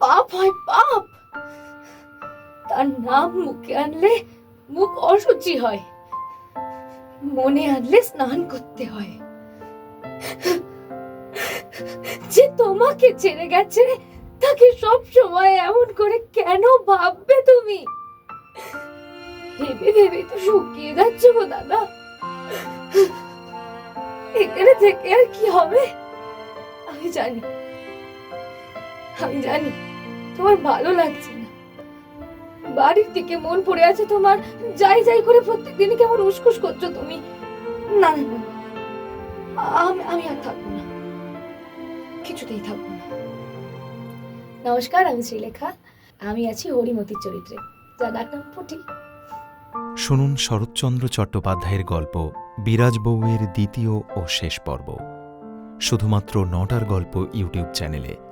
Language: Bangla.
পাপ হয় পাপ তার নাম মুখে আনলে মুখ অসুচি হয়। মনে আনলে স্নান করতে হয়। যে তোমাকে ছেড়ে গেছে, তাকে সব সময় এমন করে কেন ভাববে তুমি? ভেবে ভেবে তো শুকিয়ে যাচ্ছ গো দাদা। এখানে থেকে আর কি হবে? আমি জানি। আমি জানি। তোমার ভালো লাগছে না। বাড়ির দিকে মন পড়ে আছে তোমার। যাই যাই করে প্রত্যেকদিনই কেমন উসকুস করছ তুমি। না না। আমি আমি আর থাকব না। কিছুতেই থাকব না। নমস্কার, আমি শ্রীলেখা। আমি আছি হরিমতির চরিত্রে। যা ডাক নাম পুটি। শুনুন শরৎচন্দ্র চট্টোপাধ্যায়ের গল্প, বিরাজ বউয়ের দ্বিতীয় ও শেষ পর্ব। শুধুমাত্র নটার গল্প ইউটিউব চ্যানেলে।